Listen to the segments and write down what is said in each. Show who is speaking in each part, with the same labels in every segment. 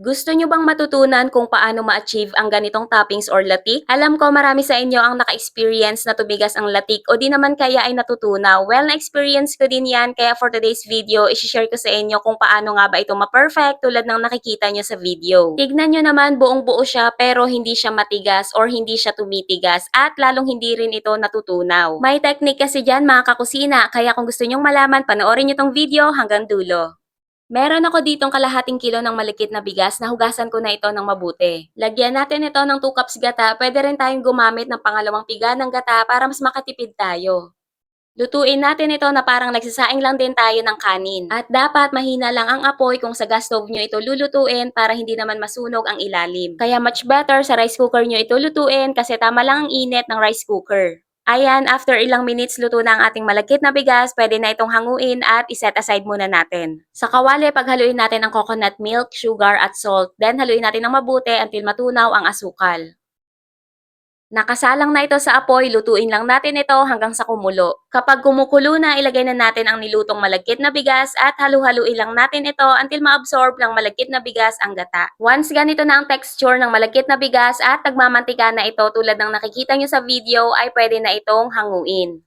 Speaker 1: Gusto nyo bang matutunan kung paano ma-achieve ang ganitong toppings or latik? Alam ko marami sa inyo ang naka-experience na tumigas ang latik o di naman kaya ay natutunaw. Well, na-experience ko din yan kaya for today's video, isi-share ko sa inyo kung paano nga ba ito ma-perfect tulad ng nakikita nyo sa video. Tignan nyo naman buong buo siya pero hindi siya matigas or hindi siya tumitigas at lalong hindi rin ito natutunaw. May technique kasi dyan mga kakusina kaya kung gusto nyong malaman, panoorin nyo tong video hanggang dulo. Meron ako ditong kalahating kilo ng malikit na bigas na hugasan ko na ito ng mabuti. Lagyan natin ito ng 2 cups gata. Pwede rin tayong gumamit ng pangalawang piga ng gata para mas makatipid tayo. Lutuin natin ito na parang nagsasaing lang din tayo ng kanin. At dapat mahina lang ang apoy kung sa gas stove nyo ito lulutuin para hindi naman masunog ang ilalim. Kaya much better sa rice cooker nyo ito lutuin kasi tama lang ang init ng rice cooker. Ayan, after ilang minutes luto na ang ating malagkit na bigas, pwede na itong hanguin at iset aside muna natin. Sa kawali, paghaluin natin ang coconut milk, sugar at salt. Then haluin natin ng mabuti until matunaw ang asukal. Nakasalang na ito sa apoy, lutuin lang natin ito hanggang sa kumulo. Kapag kumukulo na, ilagay na natin ang nilutong malagkit na bigas at halu-haluin lang natin ito until ma-absorb ng malagkit na bigas ang gata. Once ganito na ang texture ng malagkit na bigas at nagmamantika na ito tulad ng nakikita nyo sa video, ay pwede na itong hanguin.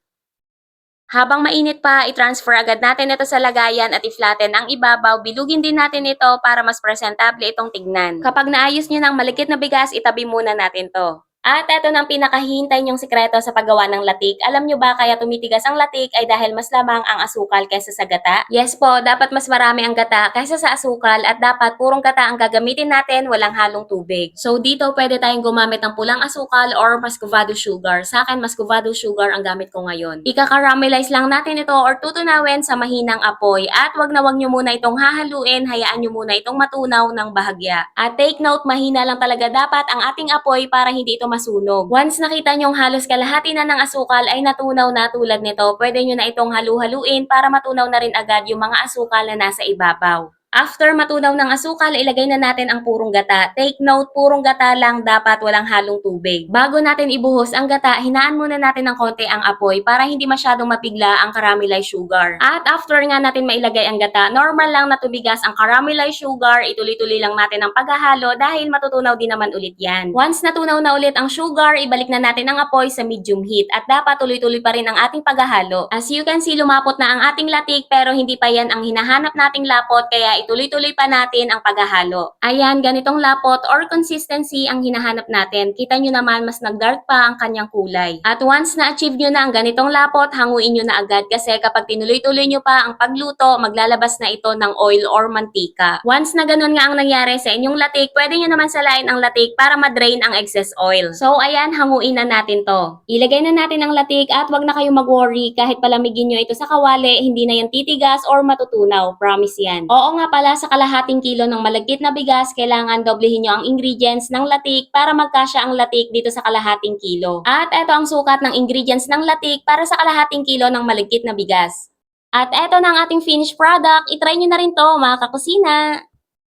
Speaker 1: Habang mainit pa, i-transfer agad natin ito sa lagayan at i-flatten ang ibabaw. Bilugin din natin ito para mas presentable itong tignan. Kapag naayos nyo ng malikit na bigas, itabi muna natin to. At ito na ang pinakahihintay niyong sikreto sa paggawa ng latik. Alam nyo ba kaya tumitigas ang latik ay dahil mas lamang ang asukal kaysa sa gata? Yes po, dapat mas marami ang gata kaysa sa asukal at dapat purong gata ang gagamitin natin, walang halong tubig. So dito pwede tayong gumamit ng pulang asukal or muscovado sugar. Sa akin, muscovado sugar ang gamit ko ngayon. Ika-caramelize lang natin ito or tutunawin sa mahinang apoy at wag na wag nyo muna itong hahaluin, hayaan nyo muna itong matunaw ng bahagya. At take note, mahina lang talaga dapat ang ating apoy para hindi ito masunog. Once nakita nyong halos kalahati na ng asukal ay natunaw na tulad nito, pwede nyo na itong halu-haluin para matunaw na rin agad yung mga asukal na nasa ibabaw. After matunaw ng asukal, ilagay na natin ang purong gata. Take note, purong gata lang dapat walang halong tubig. Bago natin ibuhos ang gata, hinaan muna natin ng konti ang apoy para hindi masyadong mapigla ang caramelized sugar. At after nga natin mailagay ang gata, normal lang na tubigas ang caramelized sugar, ituloy-tuloy lang natin ang paghahalo dahil matutunaw din naman ulit yan. Once natunaw na ulit ang sugar, ibalik na natin ang apoy sa medium heat at dapat tuloy-tuloy pa rin ang ating paghahalo. As you can see, lumapot na ang ating latik pero hindi pa yan ang hinahanap nating lapot kaya ituloy-tuloy pa natin ang paghahalo. Ayan, ganitong lapot or consistency ang hinahanap natin. Kita nyo naman, mas nag-dark pa ang kanyang kulay. At once na-achieve nyo na ang ganitong lapot, hanguin nyo na agad kasi kapag tinuloy-tuloy nyo pa ang pagluto, maglalabas na ito ng oil or mantika. Once na ganun nga ang nangyari sa inyong latik, pwede nyo naman salain ang latik para ma-drain ang excess oil. So, ayan, hanguin na natin to. Ilagay na natin ang latik at wag na kayong mag-worry kahit palamigin nyo ito sa kawali, hindi na yan titigas or matutunaw. Promise yan. Oo nga pala sa kalahating kilo ng malagkit na bigas, kailangan doblehin nyo ang ingredients ng latik para magkasya ang latik dito sa kalahating kilo. At eto ang sukat ng ingredients ng latik para sa kalahating kilo ng malagkit na bigas. At eto na ang ating finished product. I-try nyo na rin to mga kakusina.